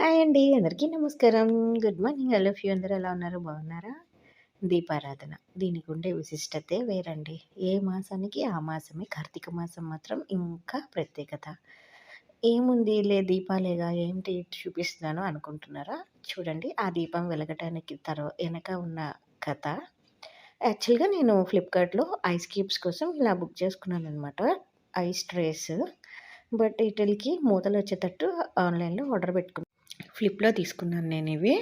Hi అండి. అందరికీ నమస్కారం. Good morning. I love you అందరూ ఎలా ఉన్నారు? బాగున్నారా? దీపారాధన. దీనికి ఉండే విశిష్టతే వేరండి. ఏ మాసానికి ఆ మాసమే. కార్తీక మాసం మాత్రం ఇంకా ప్రత్యేకత. ఏముంది లే దీపాలేగా ఏంటి చూపిస్తున్నాను అనుకుంటున్నారా? చూడండి ఆ దీపం వెలగటానికి తర్వా వెనక ఉన్న కథ. యాక్చువల్‌గా నేను ఫ్లిప్‌కార్ట్‌లో ఐస్ క్యూబ్స్ కోసం ఇలా బుక్ చేసుకున్నాను అనమాట ఐస్ ట్రేస్. బట్ ఇటలికి మూతలు వచ్చేటట్టు ఆన్‌లైన్‌లో ఆర్డర్ పెట్టుకున్నాను. ఫ్లిప్‌లో తీసుకున్నాను నేను ఇవి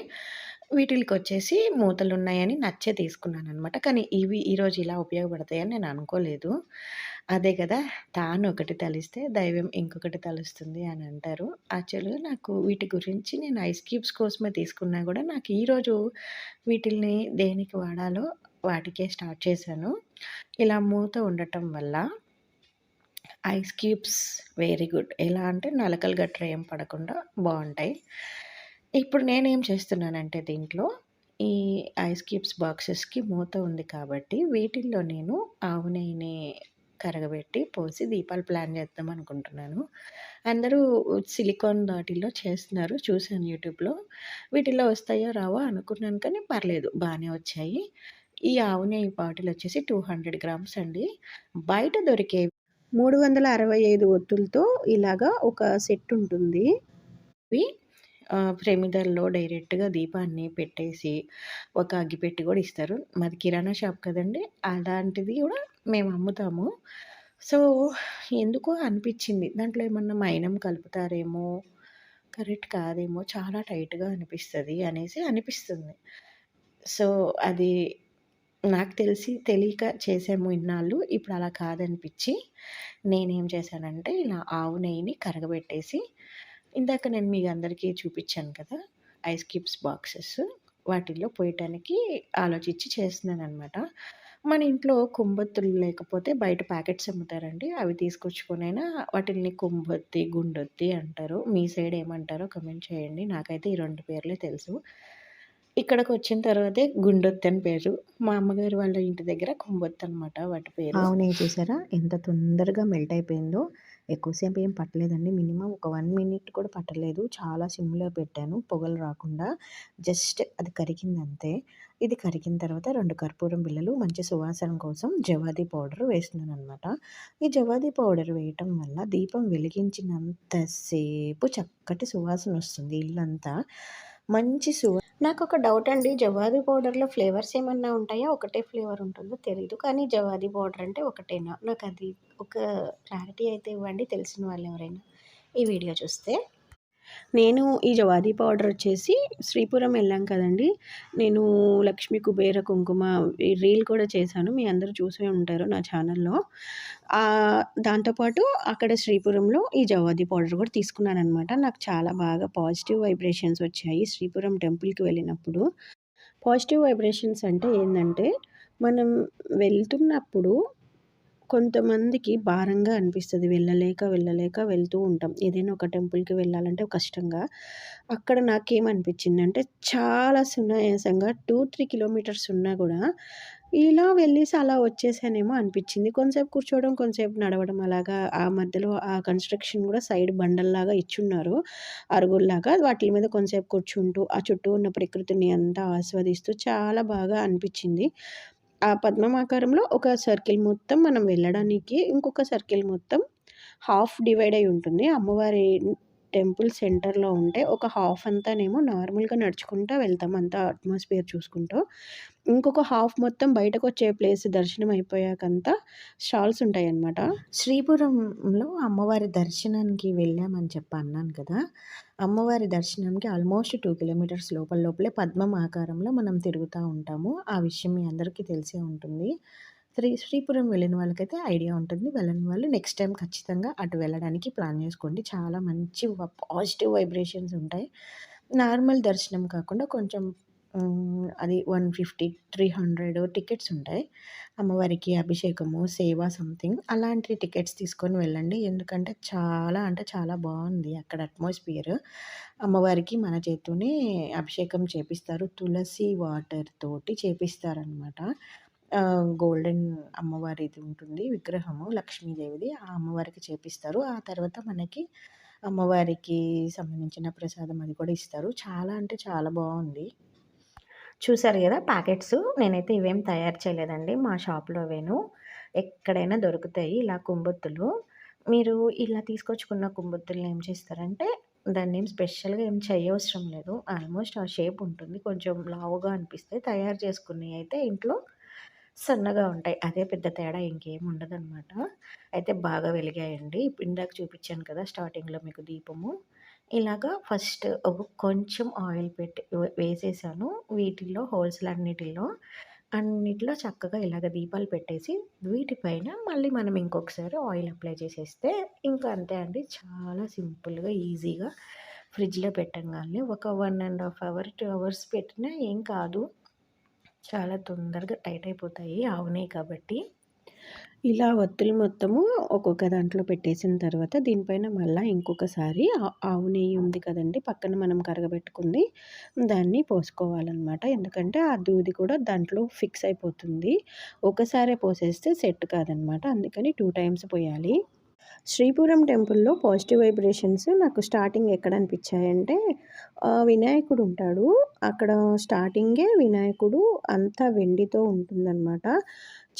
వీటిల్కొచ్చేసి మూతలు ఉన్నాయని నచ్చే తీసుకున్నాను అనమాట కానీ ఇవి ఈరోజు ఇలా ఉపయోగపడతాయని నేను అనుకోలేదు. అదే కదా! తాను ఒకటి తలిస్తే దైవం ఇంకొకటి తలుస్తుంది అని అంటారు. యాక్చువల్‌గా నాకు వీటి గురించి నేను ఐస్ క్యూబ్స్ కోసమే తీసుకున్నా కూడా నాకు ఈరోజు వీటిల్ని దేనికి వాడాలో వాటికే స్టార్ట్ చేశాను. ఇలా మూత ఉండటం వల్ల ఐస్ క్యూబ్స్ వెరీ గుడ్. ఎలా అంటే నలకలు గట్రా ఏం పడకుండా బాగుంటాయి ఇప్పుడు నేనేం చేస్తున్నానంటే దీంట్లో ఈ ఐస్ క్యూబ్స్ బాక్సెస్‌కి మూత ఉంది కాబట్టి వీటిల్లో నేను ఆవు నెయ్యిని కరగబెట్టి, పోసి దీపాలు ప్లాన్ చేద్దాం అనుకుంటున్నాను. అందరూ సిలికాన్ వాటిల్లో చేస్తున్నారు. చూసాను యూట్యూబ్‌లో. వీటిల్లో వస్తాయో రావో అనుకున్నాను కానీ పర్లేదు బాగానే వచ్చాయి. ఈ ఆవు నెయ్యి బాటిల్ వచ్చేసి 200 గ్రామ్స్ అండి. బయట దొరికే మూడు వందల అరవై ఐదు ఒత్తులతో ఇలాగా ఒక సెట్ ఉంటుంది. ఇవి ప్రమిదల్లో డైరెక్ట్‌గా దీపాన్ని పెట్టేసి ఒక అగ్గిపెట్టి కూడా ఇస్తారు. మాది కిరాణా షాప్ కదండీ! అలాంటిది కూడా మేము అమ్ముతాము. సో, ఎందుకో అనిపించింది దాంట్లో ఏమన్నా మైనం కలుపుతారేమో, కరెక్ట్ కాదేమో, చాలా టైట్‌గా అనిపిస్తుంది అనేసి అనిపిస్తుంది. సో, అది నాకు తెలిసి తెలియక చేసాము ఇన్నాళ్ళు. ఇప్పుడు అలా కాదనిపించి నేనేం చేశానంటే ఇలా ఆవు నెయ్యిని కరగబెట్టేసి ఇందాక నేను మీ అందరికీ చూపించాను కదా! ఐస్ క్యూబ్స్ బాక్సెస్ వాటిల్లో పోయటానికి ఆలోచించి చేస్తున్నాను అనమాట మన ఇంట్లో కుంభొత్తులు లేకపోతే బయట ప్యాకెట్స్ అమ్ముతారండి. అవి తీసుకొచ్చుకొనైనా వాటిల్ని కుంభొత్తి, గుండొత్తి అంటారు. మీ సైడ్ ఏమంటారో కమెంట్ చేయండి. నాకైతే ఈ రెండు పేర్లే తెలుసు. ఇక్కడికొచ్చిన తర్వాతే గుండొత్తి అని పేరు. మా అమ్మగారు వాళ్ళ ఇంటి దగ్గర కుంభొత్తనమాట వాటి పేరు. అవునే చూసారా? ఎంత తొందరగా మెల్ట్ అయిపోయిందో. ఎక్కువసేపు ఏం పట్టలేదండి. మినిమం ఒక వన్ మినిట్ కూడా పట్టలేదు. చాలా సిమ్‌లో పెట్టాను పొగలు రాకుండా. జస్ట్ అది కరిగిందంతే. ఇది కరిగిన తర్వాత రెండు కర్పూరం బిళ్ళలు మంచి సువాసన కోసం జవాది పౌడర్ వేస్తున్నాను అనమాట ఈ జవాది పౌడర్ వేయటం వల్ల దీపం వెలిగించినంత సేపు చక్కటి సువాసనొస్తుంది ఇల్లంతా. మంచి సువా నాకు ఒక డౌట్ అండి. జవాది పౌడర్‌లో ఫ్లేవర్స్ ఏమన్నా ఉంటాయా? ఒకటే ఫ్లేవర్ ఉంటుందో తెలీదు. కానీ జవాది పౌడర్ అంటే ఒకటేనా? నాకు అది ఒక క్లారిటీ అయితే ఇవ్వండి తెలిసిన వాళ్ళు ఎవరైనా ఈ వీడియో చూస్తే. నేను ఈ జవాది పౌడర్ వచ్చేసి శ్రీపురం వెళ్ళాం కదండీ! నేను లక్ష్మీ కుబేర కుంకుమ ఈ రీల్ కూడా చేశాను. మీ అందరూ చూసే ఉంటారు నా ఛానల్‌లో. దాంతోపాటు అక్కడ శ్రీపురంలో ఈ జవాది పౌడర్ కూడా తీసుకున్నాను అనమాట నాకు చాలా బాగా పాజిటివ్ వైబ్రేషన్స్ వచ్చాయి శ్రీపురం టెంపుల్‌కి వెళ్ళినప్పుడు. పాజిటివ్ వైబ్రేషన్స్ అంటే ఏంటంటే మనం వెళ్తున్నప్పుడు కొంతమందికి భారంగా అనిపిస్తుంది వెళ్ళలేక, వెళ్ళలేక వెళ్తూ ఉంటాం. ఏదైనా ఒక టెంపుల్‌కి వెళ్ళాలంటే కష్టంగా. అక్కడ నాకేమనిపించిందంటే చాలా సునాయాసంగా 2, 3 కిలోమీటర్స్ ఉన్నా కూడా ఇలా వెళ్ళేసి అలా వచ్చేసానేమో అనిపించింది. కొంతసేపు కూర్చోవడం, కొంతసేపు నడవడం అలాగా ఆ మధ్యలో ఆ కన్‌స్ట్రక్షన్ కూడా సైడ్ బండల్లాగా ఇచ్చున్నారు. అరుగుల్లాగా. వాటి మీద కొంతసేపు కూర్చుంటూ, ఆ చుట్టూ ఉన్న ప్రకృతిని అంతా ఆస్వాదిస్తూ చాలా బాగా అనిపించింది. ఆ పద్మమాకారంలో ఒక సర్కిల్ మొత్తం మనం వెళ్ళడానికి ఇంకొక సర్కిల్ మొత్తం హాఫ్ డివైడ్ అయి ఉంటుంది. అమ్మవారి టెంపుల్ సెంటర్‌లో ఉంటే ఒక హాఫ్ అంతానేమో నార్మల్‌గా నడుచుకుంటూ వెళ్తాం. అంతా అట్మాస్ఫియర్ చూసుకుంటూ. ఇంకొక హాఫ్ మొత్తం బయటకొచ్చే ప్లేస్ దర్శనం అయిపోయాకంతా స్టాల్స్ ఉంటాయన్నమాట. శ్రీపురంలో అమ్మవారి దర్శనానికి వెళ్ళామని చెప్పి అన్నాను కదా! అమ్మవారి దర్శనంకి ఆల్మోస్ట్ టూ కిలోమీటర్స్ లోపల లోపలే పద్మం ఆకారంలో మనం తిరుగుతూ ఉంటాము. ఆ విషయం మీ అందరికీ తెలిసే ఉంటుంది. శ్రీ శ్రీపురం వెళ్ళిన వాళ్ళకైతే ఐడియా ఉంటుంది. వెళ్ళని వాళ్ళు నెక్స్ట్ టైం ఖచ్చితంగా అటు వెళ్ళడానికి ప్లాన్ చేసుకోండి. చాలా మంచి పాజిటివ్ వైబ్రేషన్స్ ఉంటాయి. నార్మల్ దర్శనం కాకుండా కొంచెం అది one fifty three hundred tickets ఉంటాయి. అమ్మవారికి అభిషేకము, సేవ సంథింగ్ అలాంటి టికెట్స్ తీసుకొని వెళ్ళండి. ఎందుకంటే చాలా అంటే చాలా బాగుంది అక్కడ అట్మాస్ఫియర్. అమ్మవారికి మన చేత్తోనే అభిషేకం చేపిస్తారు. తులసి వాటర్ తోటి చేపిస్తారనమాట. గోల్డెన్ గోల్డెన్ అమ్మవారిది ఉంటుంది. విగ్రహము లక్ష్మీదేవిది. ఆ అమ్మవారికి చేపిస్తారు. ఆ తర్వాత మనకి అమ్మవారికి సంబంధించిన ప్రసాదం అది కూడా ఇస్తారు. చాలా అంటే చాలా బాగుంది. చూసారు కదా ప్యాకెట్స్? నేనైతే ఇవేం తయారు చేయలేదండి. మా షాప్లో వేను ఎక్కడైనా దొరుకుతాయి ఇలా కుంబొత్తులు. మీరు ఇలా తీసుకొచ్చుకున్న కుంబొత్తులను ఏం చేస్తారంటే దాన్ని ఏం స్పెషల్గా ఏం చేయవసరం లేదు. ఆల్మోస్ట్ ఆ షేప్ ఉంటుంది. కొంచెం లావుగా అనిపిస్తే తయారు చేసుకుని అయితే ఇంట్లో సన్నగా ఉంటాయి. అదే పెద్ద తేడా ఇంకేం ఉండదన్నమాట. అయితే బాగా వెలిగాయండి. ఇందాక చూపించాను కదా స్టార్టింగ్లో మీకు దీపము. ఇలాగా ఫస్ట్ ఒక కొంచెం ఆయిల్ పెట్టి వేసేసాను. వీటిల్లో హోల్సేల్ అన్నిటిలో అన్నిటిలో చక్కగా ఇలాగ దీపాలు పెట్టేసి వీటిపైన మళ్ళీ మనం ఇంకొకసారి ఆయిల్ అప్లై చేసేస్తే ఇంకా అంతే అండి. చాలా సింపుల్గా ఈజీగా ఫ్రిడ్జ్లో పెట్టంగానే ఒక one and half hour two hours పెట్టినా ఏం కాదు. చాలా తొందరగా టైట్ అయిపోతాయి. ఆవు నెయ్యి కాబట్టి. ఇలా ఒత్తులు మొత్తము ఒక్కొక్క దాంట్లో పెట్టేసిన తర్వాత దీనిపైన మళ్ళీ ఇంకొకసారి ఆవు నెయ్యి ఉంది కదండి పక్కన మనం కరగబెట్టుకుంది దాన్ని పోసుకోవాలన్నమాట. ఎందుకంటే ఆ దూది కూడా దాంట్లో ఫిక్స్ అయిపోతుంది. ఒకసారే పోసేస్తే సెట్ కాదనమాట అందుకని టూ టైమ్స్ పోయాలి. శ్రీపురం టెంపుల్లో పాజిటివ్ వైబ్రేషన్స్ నాకు స్టార్టింగ్ ఎక్కడ అనిపించాయంటే వినాయకుడు ఉంటాడు. అక్కడ స్టార్టింగే వినాయకుడు అంతా వెండితో ఉంటుందన్నమాట.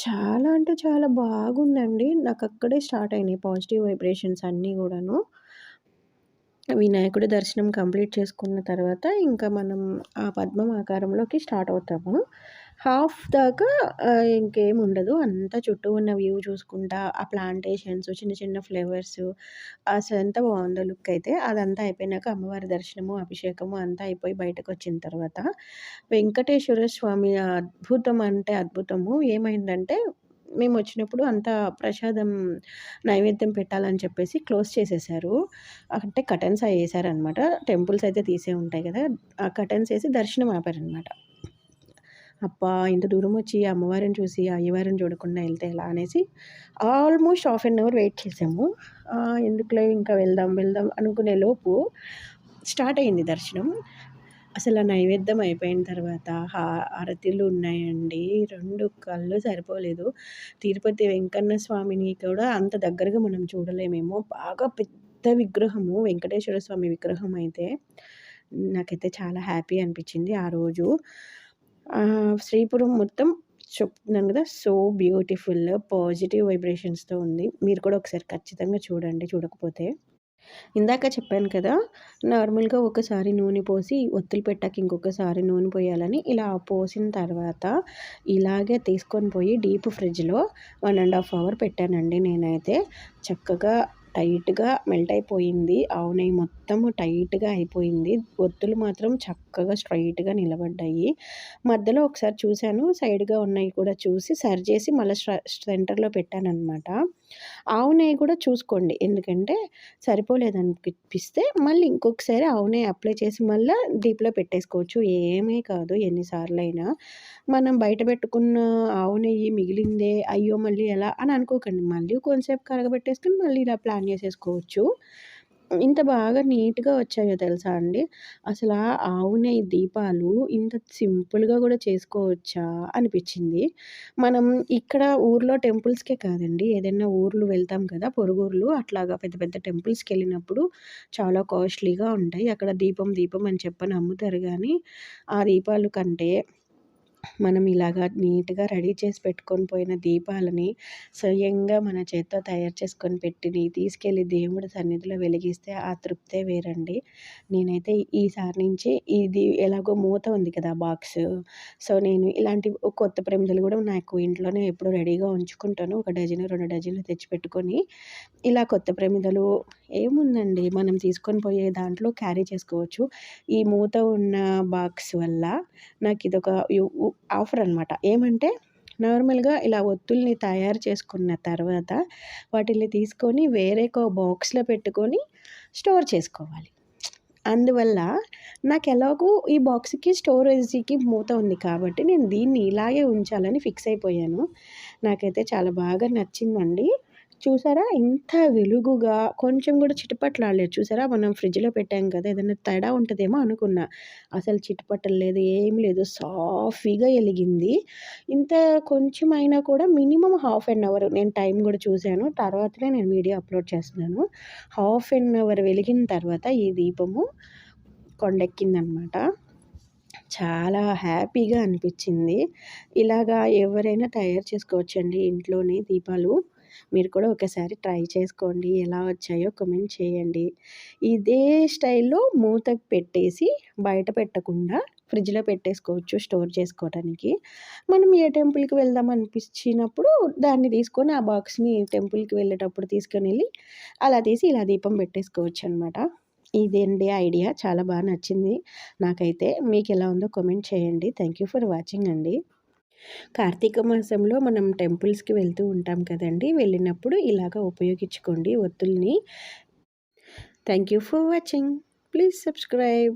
చాలా అంటే చాలా బాగుందండి. నాకు అక్కడే స్టార్ట్ అయినాయి పాజిటివ్ వైబ్రేషన్స్ అన్నీ కూడాను. వినాయకుడి దర్శనం కంప్లీట్ చేసుకున్న తర్వాత ఇంకా మనం ఆ పద్మం ఆకారంలోకి స్టార్ట్ అవుతాము. హాఫ్ దాకా ఇంకేం ఉండదు. అంతా చుట్టూ ఉన్న వ్యూ చూసుకుంటా ఆ ప్లాంటేషన్స్ చిన్న చిన్న ఫ్లేవర్స్ అసలు ఎంత బాగుందో లుక్ అయితే అదంతా అయిపోయినాక అమ్మవారి దర్శనము అభిషేకము అంతా అయిపోయి బయటకు వచ్చిన తర్వాత వెంకటేశ్వర స్వామి అద్భుతం అంటే అద్భుతము. ఏమైందంటే మేము వచ్చినప్పుడు అంత ప్రసాదం నైవేద్యం పెట్టాలని చెప్పేసి క్లోజ్ చేసేసారు. అంటే కటన్స్ వేసారనమాట టెంపుల్స్ అయితే తీసే ఉంటాయి కదా ఆ కటన్స్ వేసి దర్శనం ఆపారనమాట అప్పా ఇంత దూరం వచ్చి అమ్మవారిని చూసి అయ్యవారిని చూడకుండా వెళ్తే ఎలా అనేసి almost half an hour wait చేసాము. ఎందుకులే ఇంకా వెళ్దాం వెళ్దాం అనుకునే లోపు స్టార్ట్ అయింది దర్శనం. అసలు నైవేద్యం అయిపోయిన తర్వాత హారతిలు ఉన్నాయండి. రెండు కళ్ళు సరిపోలేదు. తిరుపతి వెంకన్న స్వామిని కూడా అంత దగ్గరగా మనం చూడలేమేమో. బాగా పెద్ద విగ్రహము వెంకటేశ్వర స్వామి విగ్రహం అయితే నాకైతే చాలా హ్యాపీ అనిపించింది ఆ రోజు. శ్రీపురం మొత్తం చెప్తున్నాను కదా సో బ్యూటిఫుల్ పాజిటివ్ వైబ్రేషన్స్తో ఉంది. మీరు కూడా ఒకసారి ఖచ్చితంగా చూడండి చూడకపోతే. ఇందాక చెప్పాను కదా నార్మల్గా ఒకసారి నూనె పోసి ఒత్తులు పెట్టాక ఇంకొకసారి నూనె పోయాలని ఇలా పోసిన తర్వాత ఇలాగే తీసుకొని పోయి డీప్ ఫ్రిడ్జ్లో వన్ అండ్ హాఫ్ అవర్ పెట్టానండి నేనైతే. చక్కగా టైట్గా మెల్ట్ అయిపోయింది. ఆవు నెయ్యి మొత్తము టైట్గా అయిపోయింది. ఒత్తులు మాత్రం చక్కగా స్ట్రైట్గా నిలబడ్డాయి. మధ్యలో ఒకసారి చూశాను. సైడ్గా ఉన్నాయి కూడా చూసి సరి చేసి మళ్ళీ సెంటర్లో పెట్టానమాట ఆవు నెయ్యి కూడా చూసుకోండి. ఎందుకంటే సరిపోలేదనిపిస్తే మళ్ళీ ఇంకొకసారి ఆవు నెయ్యి అప్లై చేసి మళ్ళీ డీప్లో పెట్టేసుకోవచ్చు. ఏమీ కాదు ఎన్నిసార్లు అయినా మనం బయట పెట్టుకున్న ఆవు నెయ్యి మిగిలిందే అయ్యో మళ్ళీ ఎలా అని అనుకోకండి. మళ్ళీ కొంతసేపు కరగబెట్టేసుకుని మళ్ళీ ఇలా ప్లాన్ చేసేసుకోవచ్చు ఇంత బాగా నీట్‌గా వచ్చాయో తెలుసా అండి. అసలు ఆవు నెయ్యి దీపాలు ఇంత సింపుల్‌గా కూడా చేసుకోవచ్చా అనిపించింది మనం ఇక్కడ ఊర్లో టెంపుల్స్‌కే కాదండి. ఏదైనా ఊర్లు వెళ్తాం కదా! పొరుగుర్లు అట్లాగా పెద్ద పెద్ద టెంపుల్స్కి వెళ్ళినప్పుడు చాలా కాస్ట్‌లీగా ఉంటాయి. అక్కడ దీపం, దీపం అని చెప్పని అమ్ముతారు కానీ ఆ దీపాలు కంటే మనం ఇలాగా నీట్‌గా రెడీ చేసి పెట్టుకొని పోయిన దీపాలని స్వయంగా మన చేత్తో తయారు చేసుకొని పెట్టినవి తీసుకెళ్ళి దేవుడి సన్నిధిలో వెలిగిస్తే ఆ తృప్తే వేరండి. నేనైతే ఈసారి నుంచి ఇది ఎలాగో మూత ఉంది కదా బాక్స్. సో నేను ఇలాంటి కొత్త ప్రమిదలు కూడా నాకు ఇంట్లోనే ఎప్పుడు రెడీగా ఉంచుకుంటాను. ఒక డజను రెండు డజన్లు తెచ్చిపెట్టుకొని ఇలా కొత్త ప్రమిదలు ఏముందండి? మనం తీసుకొని పోయే దాంట్లో క్యారీ చేసుకోవచ్చు. ఈ మూత ఉన్న బాక్స్ వల్ల నాకు ఇదొక ఆఫర్ అనమాట ఏమంటే నార్మల్గా ఇలా ఒత్తుల్ని తయారు చేసుకున్న తర్వాత వాటిని తీసుకొని వేరే బాక్స్లో పెట్టుకొని స్టోర్ చేసుకోవాలి. అందువల్ల నాకు ఎలాగో ఈ బాక్స్కి స్టోరేజ్కి మూత ఉంది కాబట్టి నేను దీన్ని ఇలాగే ఉంచాలని ఫిక్స్ అయిపోయాను. నాకైతే చాలా బాగా నచ్చిందండి. చూసారా? ఇంత వెలుగుగా కొంచెం కూడా చిటపట్లాడలేదు. చూసారా? మనం ఫ్రిడ్జ్లో పెట్టాం కదా ఏదైనా తేడా ఉంటుందేమో అనుకున్నా. అసలు చిటపట్టలు లేదు ఏం లేదు. సాఫీగా వెలిగింది ఇంత కొంచెం అయినా కూడా మినిమం హాఫ్ అన్ అవర్ నేను టైం కూడా చూశాను. తర్వాతనే నేను వీడియో అప్లోడ్ చేస్తున్నాను. హాఫ్ అన్ అవర్ వెలిగిన తర్వాత ఈ దీపము కొండెక్కిందనమాట. చాలా హ్యాపీగా అనిపించింది. ఇలాగా ఎవరైనా తయారు చేసుకోవచ్చండి ఇంట్లోనే దీపాలు. మీరు కూడా ఒకసారి ట్రై చేసుకోండి. ఎలా వచ్చాయో కమెంట్ చేయండి. ఇదే స్టైల్లో మూతకు పెట్టేసి బయట పెట్టకుండా ఫ్రిడ్జ్లో పెట్టేసుకోవచ్చు స్టోర్ చేసుకోవడానికి మనం ఏ టెంపుల్కి వెళ్దాం అనిపించినప్పుడు దాన్ని తీసుకొని ఆ బాక్స్ని టెంపుల్కి వెళ్ళేటప్పుడు తీసుకొని వెళ్ళి అలా తీసి ఇలా దీపం పెట్టేసుకోవచ్చు అనమాట ఇదేంటి ఐడియా. చాలా బాగా నచ్చింది. నాకైతే మీకు ఎలా ఉందో కామెంట్ చేయండి. థ్యాంక్ యూ ఫర్ వాచింగ్ అండి. కార్తీక మాసంలో మనం టెంపుల్స్కి వెళ్తూ ఉంటాం కదండి. వెళ్ళినప్పుడు ఇలాగ ఉపయోగించుకోండి ఒత్తుల్ని. Thank you for watching. Please subscribe.